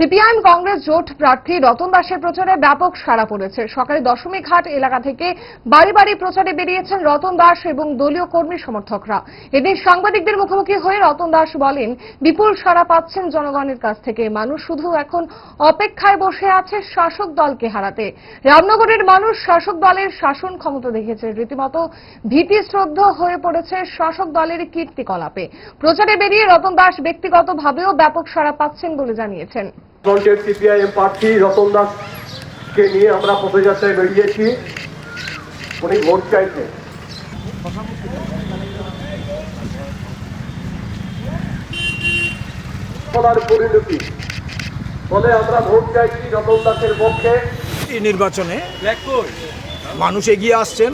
CPIM Congress জোট প্রার্থী রতন দাসের প্রচারে ব্যাপক সাড়া পড়েছে। সকালে দশমী ঘাট এলাকা থেকে বাড়ি বাড়ি প্রচারে বেরিয়েছেন রতন দাস এবং দলীয় কর্মী সমর্থকরা। এদিন সাংবাদিকদের মুখোমুখি হয়ে রতন দাস বলেন, বিপুল সাড়া পাচ্ছেন জনগণের কাছ থেকে। মানুষ শুধু এখন অপেক্ষায় বসে আছে শাসক দলকে হারাতে। রামনগরের মানুষ শাসক দলের শাসন ক্ষমতা দেখেছে। রীতিমতো ভীতি শ্রদ্ধ হয়ে পড়েছে শাসক দলের কীর্তিকলাপে। প্রচারে বেরিয়ে রতন দাস ব্যক্তিগতভাবেও ব্যাপক সাড়া পাচ্ছেন বলে জানিয়েছেন। ফ্রন্টের সিপিআইএম প্রার্থী রতন দাসকে নিয়ে আমরা পদযাত্রায় বেরিয়েছি। উনি ভোট বলার পরিণতি। ফলে আমরা ভোট চাইছি রতন দাসের পক্ষে। নির্বাচনে মানুষ এগিয়ে আসছেন,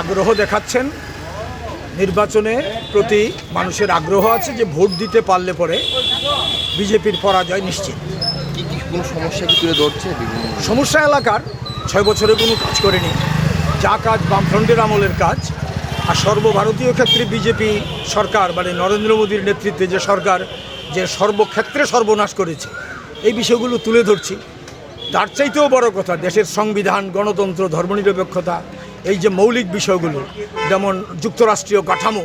আগ্রহ দেখাচ্ছেন। নির্বাচনে প্রতি মানুষের আগ্রহ আছে যে ভোট দিতে পারলে পরে বিজেপির পরাজয় নিশ্চিত। কোনো সমস্যা কি তুলে ধরছে সমস্যা এলাকার ছয় বছরে কোনো কাজ করেনি। যা কাজ বামফ্রন্টের আমলের কাজ আর সর্বভারতীয় ক্ষেত্রে বিজেপি সরকার মানে নরেন্দ্র মোদীর নেতৃত্বে যে সরকার যে সর্বক্ষেত্রে সর্বনাশ করেছে এই বিষয়গুলো তুলে ধরছি। তার চাইতেও বড় কথা দেশের সংবিধান গণতন্ত্র ধর্মনিরপেক্ষতা এই যে মৌলিক বিষয়গুলো যেমন যুক্তরাষ্ট্রীয় কাঠামো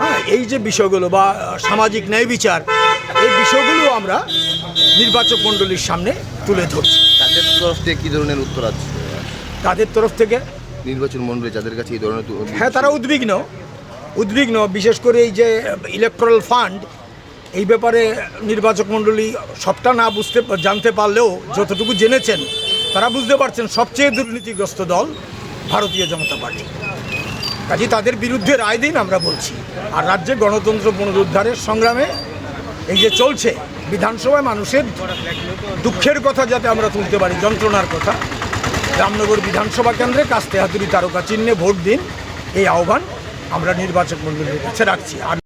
হ্যাঁ এই যে বিষয়গুলো বা সামাজিক ন্যায় বিচার এই বিষয়গুলো আমরা নির্বাচক মণ্ডলীর সামনে তুলে ধরছি। তাদের তরফ থেকে কী ধরনের উত্তর আছে? তাদের তরফ থেকে? নির্বাচন মণ্ডলী যাদের কাছে এই ধরনের হ্যাঁ তারা উদ্বিগ্ন উদ্বিগ্ন বিশেষ করে এই যে ইলেকট্রাল ফান্ড এই ব্যাপারে নির্বাচক মণ্ডলী সবটা না বুঝতে জানতে পারলেও যতটুকু জেনেছেন তারা বুঝতে পারছেন সবচেয়ে দুর্নীতিগ্রস্ত দল ভারতীয় জনতা পার্টি। কাজে তাদের বিরুদ্ধে রায় দিন আমরা বলছি। আর রাজ্যে গণতন্ত্র পুনরুদ্ধারের সংগ্রামে এই যে চলছে, বিধানসভায় মানুষের দুঃখের কথা যাতে আমরা তুলতে পারি, যন্ত্রণার কথা, রামনগর বিধানসভা কেন্দ্রে কাস্তে হাতুরি তারকা চিহ্নে ভোট দিন, এই আহ্বান আমরা নির্বাচক মণ্ডলীর কাছে রাখছি। আর